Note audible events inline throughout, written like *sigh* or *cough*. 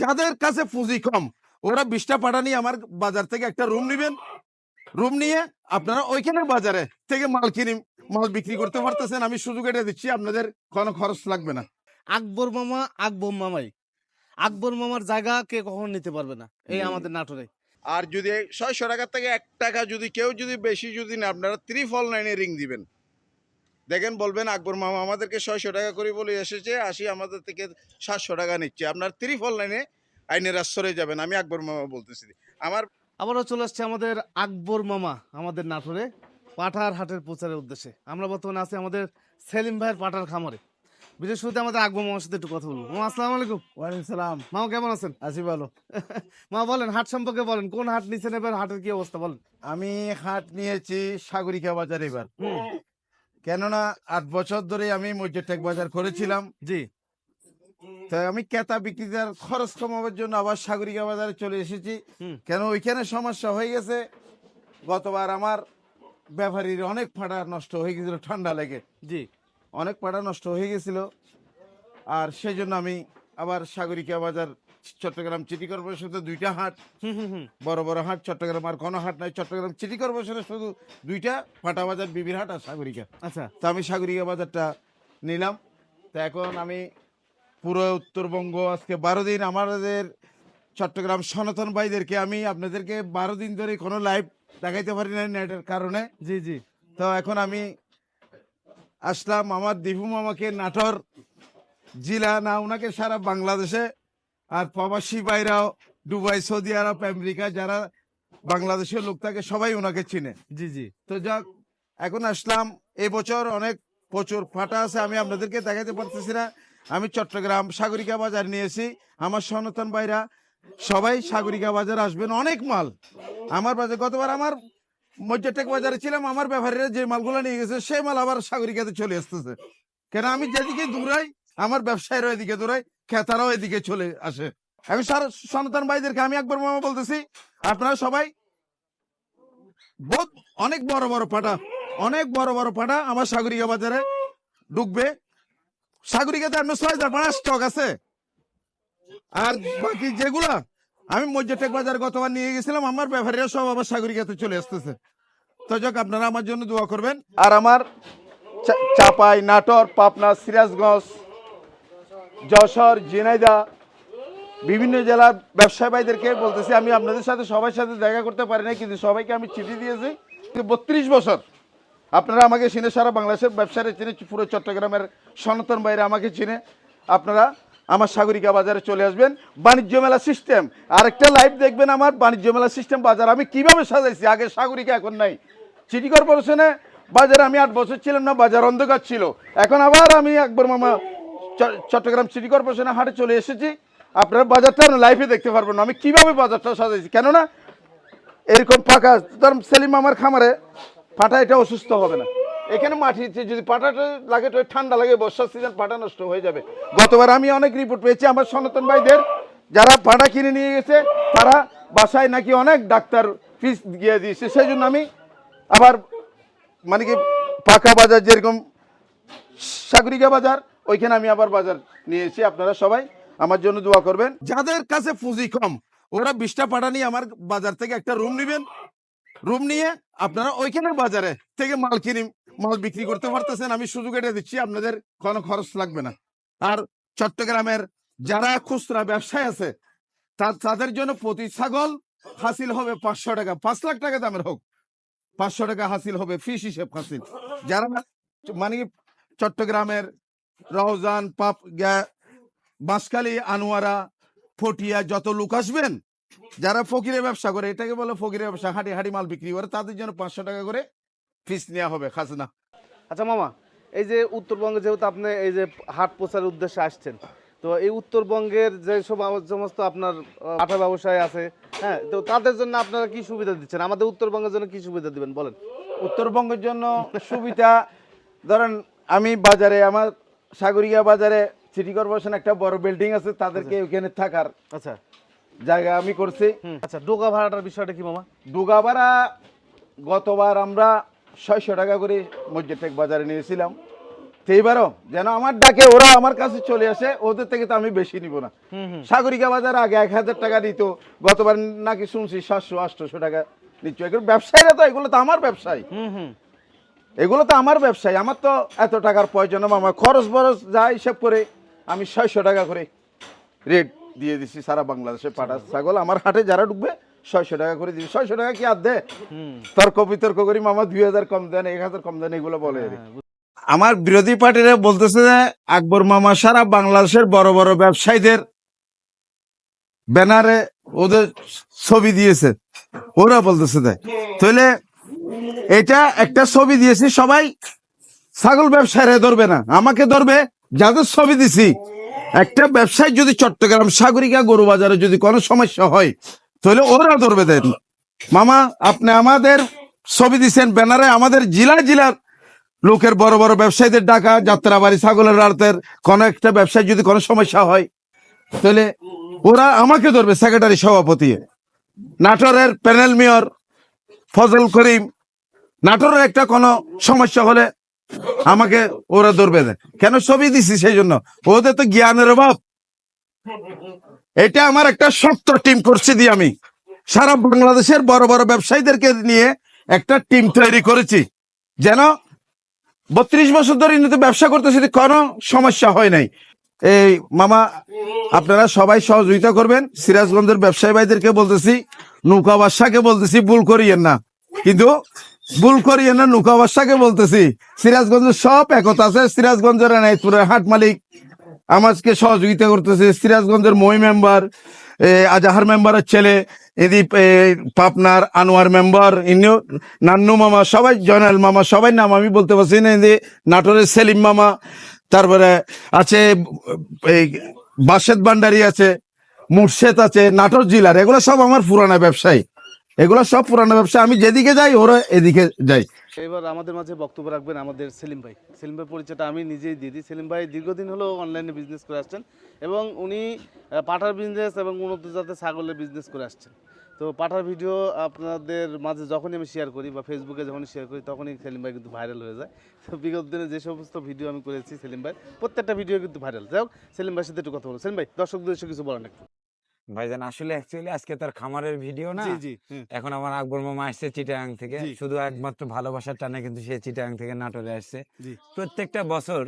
যাদের কাছে পুঁজি কম ওরা বিশটা পাঠা নিয়ে আমার বাজার থেকে একটা রুম নিবেন। রুম নিয়ে আপনারা ওইখানে বাজারে থেকে মাল কিনি মাল বিক্রি করতে পারতেছেন আমি সুযোগ এটা দিচ্ছি আপনাদের কোনো খরচ লাগবে না। আকবর মামা আকবর মামাই। আকবর মামার জায়গা কে কখন নিতে পারবে না এই আমাদের নাটোরে। আর যদি ছয়শো টাকার থেকে এক টাকা যদি কেউ যদি বেশি যদি না আপনারা ত্রিফল লাইনে রিং দিবেন। দেখেন বলবেন আকবর মামা আমাদেরকে ছয়শো টাকা করে বলে এসেছে আসি আমাদের থেকে সাতশো টাকা নিচ্ছে। আপনার ত্রিফল লাইনে আইনের আশ্রয়ে যাবেন আমি আকবর মামা বলতেছি। আমার আবারও চলে আসছে আমাদের আকবর মামা আমাদের নাটোরে পাঠার হাটের প্রচারের উদ্দেশ্যে। আমরা বর্তমানে আছি আমাদের সেলিম ভাইয়ের পাঠার খামারে। বিশেষ শুরুতে আমাদের আকবর মামার সাথে একটু কথা বলব। মামা আসসালামু আলাইকুম। ওয়ালাইকুম সালাম। মামা কেমন আছেন? আছি ভালো। *laughs* মা বলেন হাট সম্পর্কে বলেন কোন হাট নিচে নেবেন হাটের কি অবস্থা বলেন? আমি হাট নিয়েছি সাগরিকা বাজার এবার। হুম, কেননা আট বছর ধরে আমি মসজিদটেক বাজার করেছিলাম। জি। তাই আমি ক্রেতা বিক্রেতার খরচ কমাবার জন্য আবার সাগরিকা বাজারে চলে এসেছি। কেন ওইখানে সমস্যা হয়ে গেছে? গতবার আমার ব্যাপারীর অনেক ফাটা নষ্ট হয়ে গেছিল ঠান্ডা লেগে। জি। অনেক পাটা নষ্ট হয়ে গেছিল। আর সেই জন্য আমি আবার সাগরিকা বাজার চট্টগ্রাম সিটি কর্পোরেশনে দুইটা হাট হুম হুম হুম। বড় বড় হাট চট্টগ্রাম আর কোনো হাট নাই। চট্টগ্রাম সিটি কর্পোরেশনে শুধু দুইটা ফাটা বাজার বিবির হাট আর সাগরিকা। আচ্ছা। তো আমি সাগরিকা বাজারটা নিলাম। তো এখন আমি পুরো উত্তরবঙ্গ আজকে বারো দিন আমাদের চট্টগ্রাম সনাতন ভাইদেরকে আমি আপনাদেরকে বারো দিন ধরে কোনো লাইভ দেখাইতে পারি না নেটের কারণে। জি জি। তো এখন আমি আসলাম আমার দিপু মামাকে নাটোর জেলা না ওনাকে সারা বাংলাদেশে আর প্রবাসী বাইরাও দুবাই সৌদি আরব আমেরিকা যারা বাংলাদেশের লোক থাকে সবাই ওনাকে চিনে। জি জি। তো যাক এখন আসলাম। এবছর অনেক প্রচুর ফাটা আছে আমি আপনাদেরকে দেখাতে পারতেছি না। আমি চট্টগ্রাম সাগরিকা বাজার নিয়েছি। আমার সনাতন ভাইরা সবাই সাগরিকা বাজার আসবেন অনেক মাল। আমার বাজার গতবার আমার মজ্জাটেক বাজারে ছিলাম আমার ব্যাপারীরা যে মালগুলো নিয়ে গেছে সেই মাল আবার সাগরিকাতে চলে আসতেছে। কেন আমি যেদিকে দূরাই আমার ব্যবসায়ীরা এদিকে দূরাই ক্রেতারাও এদিকে চলে আসে। আমি সারা সনাতন ভাইদেরকে আমি একবার মামা বলতেছি, আপনারা সবাই বহুত অনেক বড় বড় পাটা, অনেক বড় বড় পাটা আমার সাগরিকা বাজারে ঢুকবে। সাগরিকাতে আপনার ছয় হাজার পাঁচ স্টক আছে। আর বাকি যেগুলা, আমি মজ্জাটেক বাজার গতবার নিয়ে গেছিলাম, আমার ব্যাপারীরা সব আবার সাগরিকাতে চলে আসতেছে। তো যাক, আপনারা আমার জন্য দোয়া করবেন। আর আমার চাপাই, নাটোর, পাবনা, সিরাজগঞ্জ যশোর ঝিনাইদা বিভিন্ন জেলার ব্যবসায়ী ভাইদেরকে বলতেছি, আমি আপনাদের সাথে, সবার সাথে দেখা করতে পারি না কিন্তু সবাইকে আমি চিঠি দিয়েছি। বত্রিশ বছর আপনারা আমাকে চিনে, সারা বাংলাদেশের ব্যবসায়ীরা চিনে, পুরো চট্টগ্রামের সনাতন বাইরে আমাকে চিনে। আপনারা আমার সাগরিকা বাজারে চলে আসবেন। বাণিজ্য মেলা সিস্টেম আরেকটা লাইভ দেখবেন আমার, বাণিজ্য মেলা সিস্টেম বাজার। আমি কীভাবে সাজাইছি? আগে সাগরিকা, এখন নাই। সিটি কর্পোরেশনে বাজারে আমি আট বছর ছিলাম না, বাজার অন্ধকার ছিল। এখন আবার আমি একবার মামা চট্টগ্রাম সিটি কর্পোরেশনে হাটে চলে এসেছি। আপনারা বাজারটা লাইফে দেখতে পারবেন আমি কীভাবে বাজারটা সাজাইছি? কেননা এরকম ফাঁকা ধর সেলিম আমার খামারে পাটা এটা অসুস্থ হবে না। এখানে মাটিতে যদি পাটাটা লাগে তো ঠান্ডা লাগে, বর্ষার সিজন পাটা নষ্ট হয়ে যাবে। গতবার আমি অনেক রিপোর্ট পেয়েছি আমার সনাতন ভাইদের। যারা পাটা কিনে নিয়ে গেছে, তারা বাসায় নাকি অনেক ডাক্তার ফিস দিয়ে দিয়েছে। সেই জন্য আমি আবার মানে কি পাকা বাজার যেরকম সাগরিকা বাজার ওইখানে আমি আবার বাজার নিয়েছি আপনারা সবাই আমার জন্য দোয়া করবেন। যাদের কাছে পুঁজি কম, ওরা বিশটা পাঠা নিয়ে আমার বাজার থেকে একটা রুম নিবেন। রুম নিয়ে আপনারা ওইখানে বাজারে থেকে মাল কিনে, মাল বিক্রি করতে পারতেছেন, আমি সুযোগ এটা দিচ্ছি, আপনাদের কোনো খরচ লাগবে না। আর চট্টগ্রামের যারা খুচরা ব্যবসায় আছে তাদের জন্য প্রতি ছাগল হাসিল হবে পাঁচশো টাকা, পাঁচ লাখ টাকা দামের হোক। পাঁচশো টাকা হাসিল হবে, ফিস হিসেব হাসিল। যারা মানে চট্টগ্রামের রওজান পাপ বাঁশখালী আনোয়ারা ফটিয়া যত লোক আসবেন যারা ফকিরের ব্যবসা করে এটাকে বলে ফকিরের ব্যবসা হাঁটি হাঁটি মাল বিক্রি করে তাদের জন্য পাঁচশো টাকা করে ফিস নেওয়া হবে খাজনা। আচ্ছা মামা এই যে উত্তরবঙ্গে যেহেতু আপনি এই যে হাট প্রচারের উদ্দেশ্যে আসছেন তো এই উত্তরবঙ্গের যে সব সমস্ত আপনার আটা ব্যবসায় আছে হ্যাঁ তো তাদের জন্য আপনারা কি সুবিধা দিচ্ছেন? আমাদের উত্তরবঙ্গের জন্য কি সুবিধা দিবেন বলেন? উত্তরবঙ্গের জন্য সুবিধা ধরেন আমি বাজারে আমার সাগরিয়া বাজারে সিটি কর্পোরেশন একটা বড় বিল্ডিং আছে তাদেরকে ওখানে থাকার আচ্ছা। জায়গা আমি করছি। আচ্ছা ডোকা ভাড়াটার বিষয়টা কি মামা? দুগাবারা গতবার আমরা ছয়শো টাকা করে মসজিদটেক বাজারে নিয়েছিলাম। তো এইবারও যেন আমার ডাকে ওরা আমার কাছে চলে আসে ওদের থেকে তো আমি বেশি নিব না। সাগরিকা বাজার আগে এক হাজার টাকা দিত গতবার নাকি শুনছি সাতশো আটশোশো টাকা দিচ্ছ। এগুলো ব্যবসায়ীরা তো এগুলো তো আমার ব্যবসায়ী। এগুলো তো আমার ব্যবসায় আমার তো এত টাকার প্রয়োজন আমার খরচ বরচ যা হিসাব করে আমি ছয়শো টাকা করে রেট দিয়ে দিছি সারা বাংলাদেশে পাটা ছাগল। আমার হাটে যারা ঢুকবে ছয়শো টাকা করে দিবি। ছয়শো টাকা কি আর দে? তর্ক বিতর্ক করি মামা দুই হাজার কম দেন এক হাজার কম দেন এগুলো বলে হ্যাঁ, আমার বিরোধী পার্টিরা বলতেছে যে আকবর মামা সারা বাংলাদেশের বড় বড় ব্যবসায়ীদের ব্যানারে ওদের ছবি দিয়েছে। ওরা বলতেছে তাই তাহলে এটা একটা ছবি দিয়েছি, সবাই ছাগল ব্যবসায়ীরা ধরবে না। আমাকে ধরবে, যাদের ছবি দিছি। একটা ব্যবসায়ী যদি চট্টগ্রাম সাগরিকা গরু বাজারে যদি কোনো সমস্যা হয়, তাহলে ওরা ধরবে দেন। মামা, আপনি আমাদের ছবি দিচ্ছেন ব্যানারে, আমাদের জেলা জেলার লোকের বড় বড় ব্যবসায়ীদের ডাকা, যাত্রাবাড়ি, ছাগলের রাতের কোনো একটা ব্যবসায় যদি কোনো সমস্যা হয়, তাহলে ওরা আমাকে ধরবে সেক্রেটারি সভাপতি। নাটোরের প্যানেল মেয়র ফজল করিম নাটোরের একটা কোনো সমস্যা হলে আমাকে ওরা ধরবে কেন ছবি দিছি সেই জন্য? ওদের তো জ্ঞানের অভাব। এটা আমার একটা শক্ত টিম করছি দিয়ে আমি। সারা বাংলাদেশের বড় বড় ব্যবসায়ীদেরকে নিয়ে একটা টিম তৈরি করেছি। যেন বত্রিশ বছর ধরে ইনিতে ব্যবসা করতেছি কোনো সমস্যা হয় নাই। এই মামা, আপনারা সবাই সহযোগিতা করবেন। সিরাজগঞ্জের ব্যবসায়ী ভাইদেরকে বলতেছি, নৌকা বাদশাকে বলতেছি, ভুল করিয়েন না। কিন্তু ভুল করিয়েন না নৌকা বাদশাকে বলতেছি। সিরাজগঞ্জের সব একতা আছে, সিরাজগঞ্জের এনায়তপুরের হাট মালিক। আমাকে সহযোগিতা করতেছে, সিরাজগঞ্জের মই মেম্বার আজাহার মেম্বারের ছেলে এদি পাপনার আনোয়ার মেম্বার, ইনিও, নান্নু মামা, সবাই জয়নাল মামা, সবাই নাম আমি বলতে পারছি না এদি নাটোরের সেলিম মামা, তারপরে আছে এই বাসেদ ভান্ডারি আছে, মুর্শেদ আছে, নাটোর জেলার, এগুলো সব আমার পুরানা ব্যবসায়ী। এগুলো সব পুরানো ব্যবসা। আমি যেদিকে যাই, ওরা এদিকে যাই। এবার আমাদের মাঝে বক্তব্য রাখবেন আমাদের সেলিম ভাই। সেলিম ভাই পরিচয়টা আমি নিজেই দিয়ে দিই। সেলিম ভাই দীর্ঘদিন হলো অনলাইনে বিজনেস করে আসছেন এবং উনি পাঠার বিজনেস এবং উন্নত জাতের ছাগলের বিজনেস করে আসছেন। তো পাঠার ভিডিও আপনাদের মাঝে যখনই আমি শেয়ার করি বা ফেসবুকে যখনই শেয়ার করি, তখনই সেলিম ভাই কিন্তু ভাইরাল হয়ে যায়। তো বিগত দিনে যে সমস্ত ভিডিও আমি করেছি সেলিম ভাই, প্রত্যেকটা ভিডিও কিন্তু ভাইরাল যাই হোক, সেলিম ভাইয়ের সাথে একটু কথা বলো সেলিম ভাই, দর্শকদের কিছু বলেন একটু। ভাইজান আসলে অ্যাকচুয়ালি আজকে তার খামারের ভিডিও না? জি এখন আমার আকবর মামা আসছে চিটাগাং থেকে। শুধু একমাত্র ভালোবাসার টানে কিন্তু সে চিটাগাং থেকে নাটোরে আসছে। প্রত্যেকটা বছর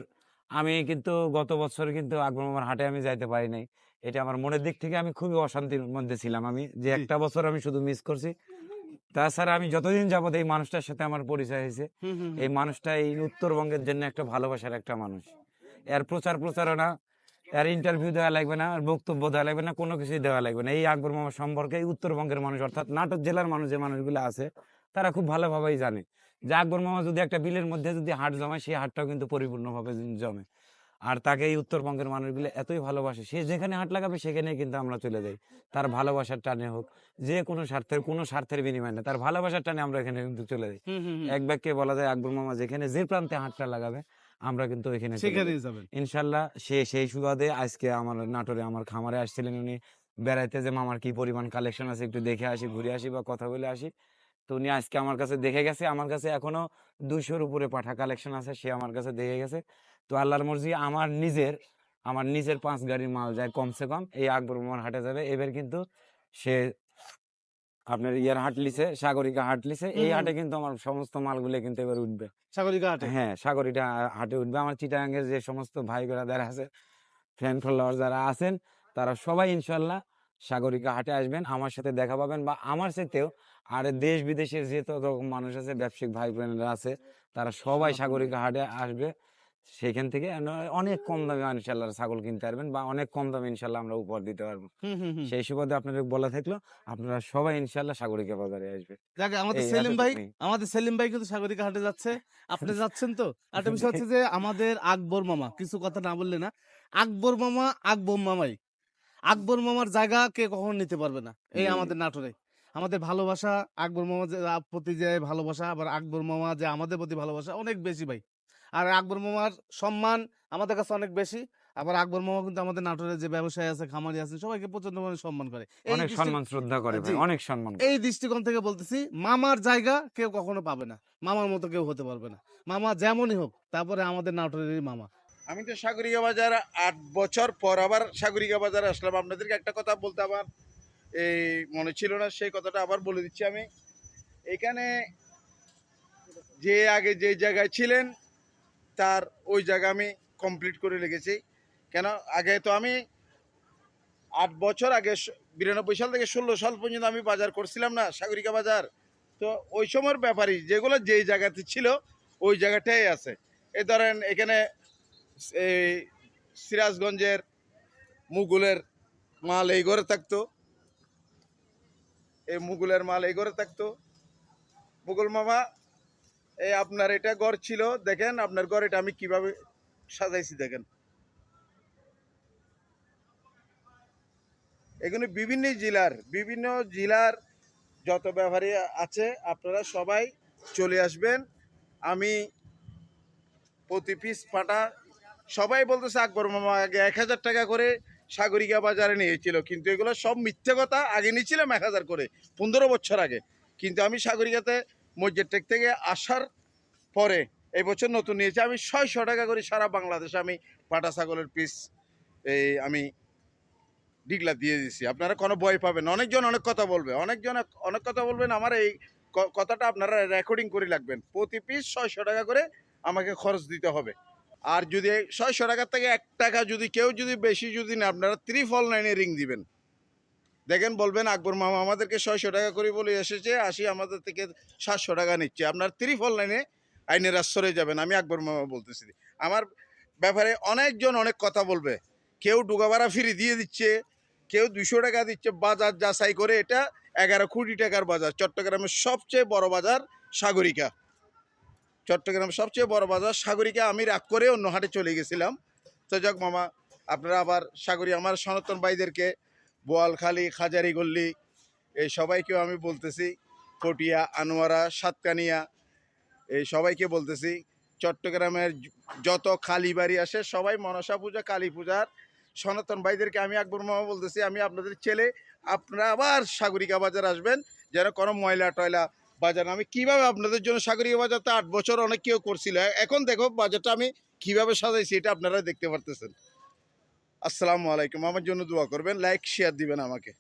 আমি কিন্তু গত বছর কিন্তু আকবর মামার হাটে আমি যাইতে পারি নাই। এটা আমার মনের দিক থেকে আমি খুবই অশান্তির মধ্যে ছিলাম আমি। যে একটা বছর আমি শুধু মিস করছি। তাছাড়া আমি যতদিন যাবত এই মানুষটার সাথে আমার পরিচয় হয়েছে এই মানুষটা এই উত্তরবঙ্গের জন্য একটা ভালোবাসার একটা মানুষ। এর প্রচার প্রচারণা এর ইন্টারভিউ দেওয়া লাগবে না আর বক্তব্য দেওয়া লাগবে না কোনো কিছুই দেওয়া লাগবে না। এই আকবর মামা সম্পর্কে উত্তরবঙ্গের মানুষ অর্থাৎ নাটক জেলার মানুষ যে মানুষগুলো আছে তারা খুব ভালোভাবেই জানে। যে আকবর মামা যদি একটা বিলের মধ্যে যদি হাট জমায় সেই হাটটাও কিন্তু পরিপূর্ণভাবে জমে। আর তাকে এই উত্তরবঙ্গের মানুষগুলো এতই ভালোবাসে সে যেখানে হাট লাগাবে সেখানে কিন্তু আমরা চলে যাই। তার ভালোবাসার টানে হোক যে কোনো স্বার্থের কোনো স্বার্থের বিনিময় না তার ভালোবাসার টানে আমরা এখানে কিন্তু চলে যাই। এক বাক্যে বলা যায় আকবর মামা যেখানে যে প্রান্তে হাটটা লাগাবে আমরা কিন্তু যাবেন। ইনশাল্লাহ সে সেই সুবাদে আজকে আমার নাটোরে আমার খামারে আসছিলেন উনি। বেড়াইতে যে মামার কি পরিমাণ কালেকশন আছে একটু দেখে আসি ঘুরে আসি বা কথা বলে আসি। তো উনি আজকে আমার কাছে দেখে গেছে আমার কাছে এখনও দুইশোর উপরে পাঠা কালেকশন আছে সে আমার কাছে দেখে গেছে। তো আল্লাহর মর্জি আমার নিজের আমার নিজের পাঁচ গাড়ির মাল যায় কমসে কম এই আকবর মামার হাটে যাবে। এবার কিন্তু সে আপনার ইয়ার হাট লিছে সাগরিকা হাট লিছে এই হাটে কিন্তু আমার সমস্ত মালগুলো কিন্তু এবার উঠবে। সাগরিকা হাটে? হ্যাঁ সাগরিটা হাটে উঠবে। আমার চিটাগাঙ্গের যে সমস্ত ভাই যারা আছে ফ্যান ফলোয়ার যারা আছেন তারা সবাই ইনশাল্লাহ সাগরিকা হাটে আসবেন আমার সাথে দেখা পাবেন বা আমার সাথেও আর দেশ বিদেশের যে তত মানুষ আছে ব্যবসায়িক ভাই বোনেরা আছে তারা সবাই সাগরিকা হাটে আসবে। সেখান থেকে অনেক কম দামে ইনশাল্লাহ ছাগল কিনতে পারবেন বা অনেক কম দামে ইনশাল্লাহ আমরা উপহার দিতে পারব। সেই সুবাদে আপনাদের বলা থাকল আপনারা সবাই ইনশাল্লাহ সাগরিকা বাজারে আসবে যাক আমাদের সেলিম ভাই আমাদের সেলিম ভাই কিন্তু সাগরিকা হাটে যাচ্ছে। আপনি যাচ্ছেন তো? একটা বিষয় হচ্ছে যে আমাদের আকবর মামা কিছু কথা না বললে না আকবর মামা আকবর মামাই। আকবর মামার জায়গা কে কখনো নিতে পারবে না এই। আমাদের নাটোরে। আমাদের ভালোবাসা আকবর মামা যে প্রতি যে ভালোবাসা আবার আকবর মামা যে আমাদের প্রতি ভালোবাসা অনেক বেশি ভাই। আর আকবর মামার সম্মান আমাদের কাছে অনেক বেশি। আবার আকবর মামা কিন্তু আমাদের নাটোরের যে ব্যবসায়ী আছে খামারি আছে সবাইকে প্রচণ্ড পরিমাণে সম্মান করে। অনেক সম্মান শ্রদ্ধা করে অনেক সম্মান এই দৃষ্টিকোণ থেকে বলতেছি মামার জায়গা কেউ কখনো পাবে না। মামার মতো কেউ হতে পারবে না। মামা যেমনই হোক তারপরে আমাদের নাটোরেরই মামা। আমি তো সাগরিকা বাজার আট বছর পর আবার সাগরিকা বাজারে আসলাম। আপনাদেরকে একটা কথা বলতে আমার এই মনে ছিল না সেই কথাটা আবার বলে দিচ্ছি আমি। এখানে যে আগে যে জায়গায় ছিলেন তার ওই জায়গা আমি কমপ্লিট করে লেগেছি কেন? আগে তো আমি আট বছর আগে বিরানব্বই সাল থেকে ষোলো সাল পর্যন্ত আমি বাজার করছিলাম না, সাগরিকা বাজার। তো ওই সময়ের ব্যাপারই, যেগুলো যেই জায়গাতে ছিল, ওই জায়গাটাই আছে। এ ধরেন এখানে এই সিরাজগঞ্জের মুগুলের মাল এই ঘরে থাকতো। এই মুগুলের মাল এই ঘরে থাকতো। মুঘল মামা এই আপনার এটা ঘর ছিল, দেখেন আপনার ঘর এটা আমি কীভাবে সাজাইছি দেখেন। এগুলো বিভিন্ন জেলার বিভিন্ন জেলার যত ব্যাপারী আছে, আপনারা সবাই চলে আসবেন। আমি প্রতি পিস পাটা, সবাই বলতেছে, আকবর মামা, আগে এক হাজার টাকা করে সাগরিকা বাজারে নিয়েছিল। কিন্তু এগুলো সব মিথ্যে কথা, আগে নিয়েছিলাম এক হাজার করে, পনেরো বছর আগে। কিন্তু আমি সাগরিকাতে মসজিদ টেক থেকে আসার পরে এই বছর নতুন নিয়েছি। আমি ছয়শো টাকা করে সারা বাংলাদেশে আমি পাটা ছাগলের পিস এই আমি ডিগলা দিয়ে দিছি আপনারা কোনো ভয় পাবেন অনেকজন অনেক কথা বলবে। অনেকজন অনেক কথা বলবেন। আমার এই কথাটা আপনারা রেকর্ডিং করে রাখবেন। প্রতি পিস ছয়শো টাকা করে আমাকে খরচ দিতে হবে। আর যদি ছয়শো টাকার থেকে এক টাকা যদি কেউ যদি বেশি যদি না আপনারা ত্রিফল নাইনে রিং দিবেন। দেখেন, বলবেন, আকবর মামা, আমাদেরকে ছয়শো টাকা করে বলে এসেছে, আসি আমাদের থেকে সাতশো টাকা নিচ্ছে। আপনার ত্রিফল লাইনে আইনের আশ্রয়ে যাবেন, আমি আকবর মামা বলতেছি। আমার ব্যাপারে অনেকজন অনেক কথা বলবে। কেউ ডুগাবাড়া ফিরি দিয়ে দিচ্ছে, কেউ দুশো টাকা দিচ্ছে, বাজার যাচাই করে এটা এগারো কোটি টাকার বাজার, চট্টগ্রামের সবচেয়ে বড় বাজার সাগরিকা। চট্টগ্রামের সবচেয়ে বড় বাজার সাগরিকা, আমি রাগ করে অন্য হাটে চলে গেছিলাম। তো যাক মামা, আপনারা আবার সাগরী আমার সনাতন ভাইদেরকে বোয়ালখালী খাজারি গল্লি, এই সবাইকেও আমি বলতেছি, পটিয়া, আনোয়ারা, সাতকানিয়া, এই সবাইকে বলতেছি, চট্টগ্রামের যত কালী বাড়ি আসে সবাই মনসা পূজা, কালী পূজার সনাতন ভাইদেরকে আমি আকবর মামা বলতেছি, আমি আপনাদের ছেলে, আপনারা আবার সাগরিকা বাজার আসবেন, যেন কোনো ময়লা টয়লা বাজার আমি কীভাবে আপনাদের জন্য সাগরিকা বাজারটা আট বছর অনেক কেউ করছিল এখন দেখো বাজারটা আমি কীভাবে সাজাইছি, এটা আপনারা দেখতে পারতেছেন। আসসালামু আলাইকুম। আমার জন্য দোয়া করবেন লাইক শেয়ার দিবেন আমাকে।